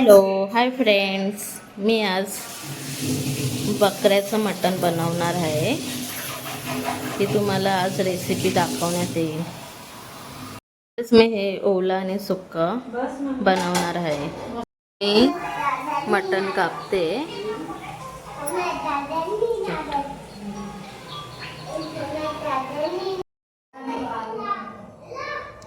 Hello hi friends मी आज बकऱ्याचं मटण बनवणार आहे. ती तुम्हाला आज रेसिपी दाखवण्यात येईल. मी हे ओला आणि सुक्का बनवणार आहे. मी मटण कापते.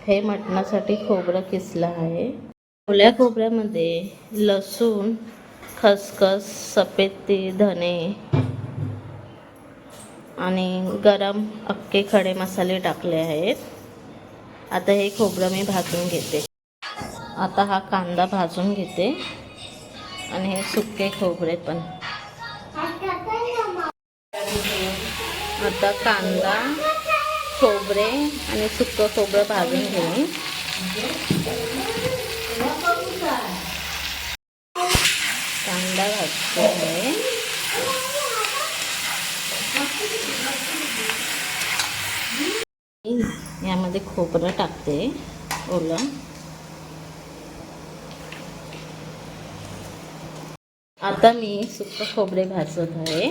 हे मटणासाठी खोबरं किसलं आहे. ओल्या खोबऱ्यामध्ये लसूण खसखस सफेद तीळ धने आणि गरम अख्खे खडे मसाले टाकले आहेत. आता हे खोबरं मी भाजून घेते. आता हा कांदा भाजून घेते आणि हे सुके खोबरे पण. आता कांदा खोबरे आणि सुकं खोबरं भाजून घेईन कांदा भाजतो आहे यामध्ये खोबरं टाकते ओलं. आता मी सुकं खोबरे भाजत आहे.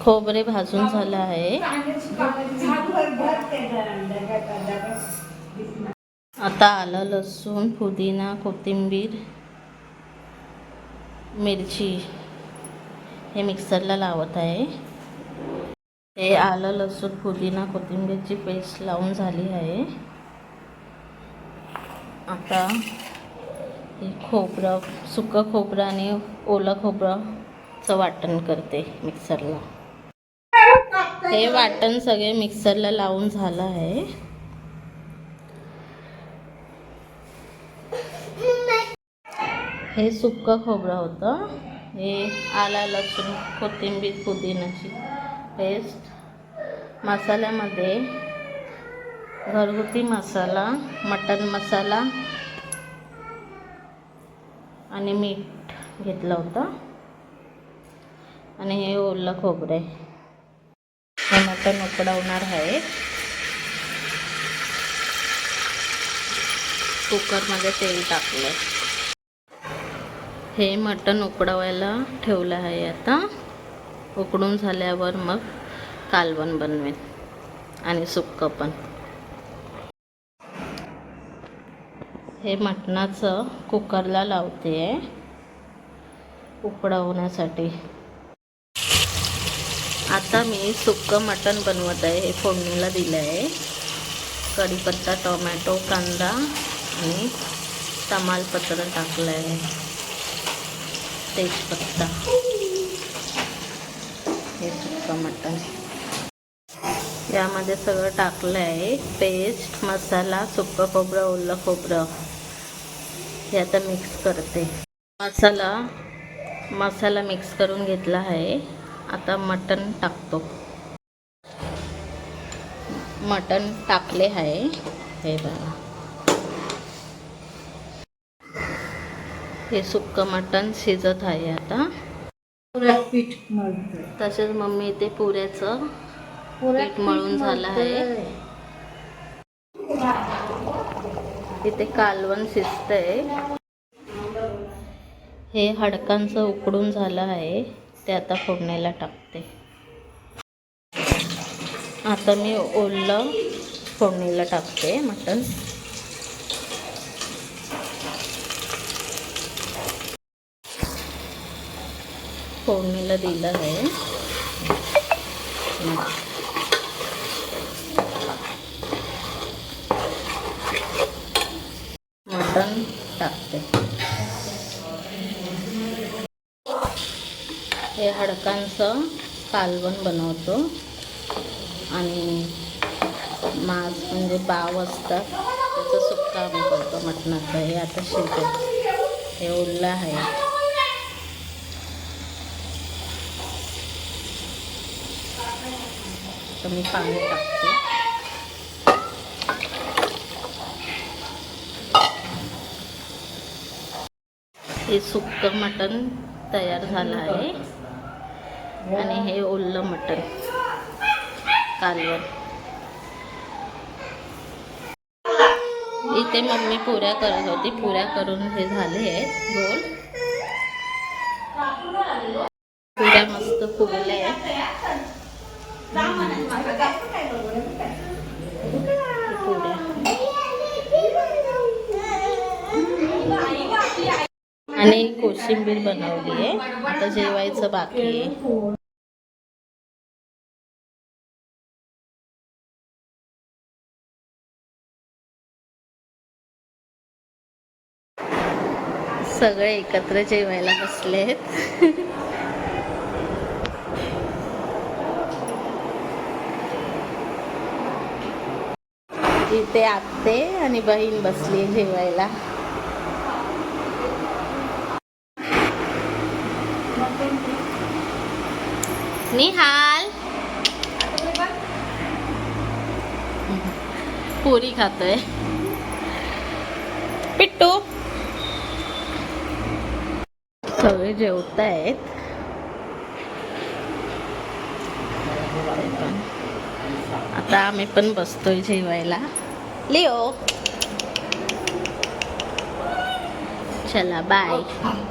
खोबरे भाजून झालं आहे. आता आलं लसूण पुदिना कोथिंबीर मिरची हे मिक्सरला लावत आहे. हे आलं लसूण पुदिना कोथिंबीरची पेस्ट लावून झाली आहे. आता हे खोबरं सुकं खोबरं आणि ओलं खोबरंचं वाटण करते मिक्सरला. हे वाटण सगळे मिक्सरला लावून झालं आहे. हे सुक्कं खोबरं होतं. हे आला लसूण कोथिंबीर पुदिनाची पेस्ट. मसाल्यामध्ये घरगुती मसाला मटन मसाला आणि मीठ घेतलं होतं. आणि हे ओलं खोबरं आहे. हे मटण उकडवणार आहे. कुकरमध्ये तेल टाकलं हे मटण उकडवायला ठेवलं आहे आता. उकडून झाल्यावर मग कालवण बनवेन. आणि सुक्कं पण. हे मटणाचं कुकरला लावते आहे उकडवण्यासाठी. आता मी सुक्कं मटण बनवत आहे हे फोडणीला दिलं आहे. कढीपत्ता टोमॅटो कांदा आणि तमालपत्र टाकलं आहे. तेजपत्ता. हे सुक्कं मटण. यामध्ये सगळं टाकलं आहे. पेस्ट मसाला सुक्कं खोबरं ओलं खोबरं. हे आता मिक्स करते. मसाला मसाला मिक्स करून घेतला आहे. आता मटण टाकतो. मटण टाकले आहे. हे बघा. हे सुक्कं मटण शिजत आहे आता. पीठ तसेच मम्मी इथे पुऱ्याचं पीठ मळून झालं आहे. इथे कालवण शिजतंय. हे हडकांचं उकडून झालं आहे. ते आता फोडणीला टाकते. आता मी ओलं फोडणीला टाकते मटण. फोडणीला दिलं आहे. मटण टाकते. हे पालवण कालवण बनवतो. आणि मांस म्हणजे बाव असतात त्याचं सुक्का आम्ही करतो मटणाचं. हे आता शिजत हे उरलं आहे. तर मी पाणी टाकते. हे सुक्कं मटण तयार झालं आहे. आणि हे ओलं मटण. कालवण. इथे मम्मी पुऱ्या करत होती. पुऱ्या करून हे झाले आहेत. गोल. पुऱ्या मस्त फुगल्या आहेत पुऱ्या आणि कोशिंबीर बनवली आहे. आता जेवायचं बाकी आहे. सगळे एकत्र जेवायला बसले आहेत. इथे आत्ते आणि बहीण बसली जेवायला. निहाल. पुरी खातोय. पिट्टू. सगळे जेवत आहेत आता आम्ही पण बसतोय जेवायला. लिओ. चला बाय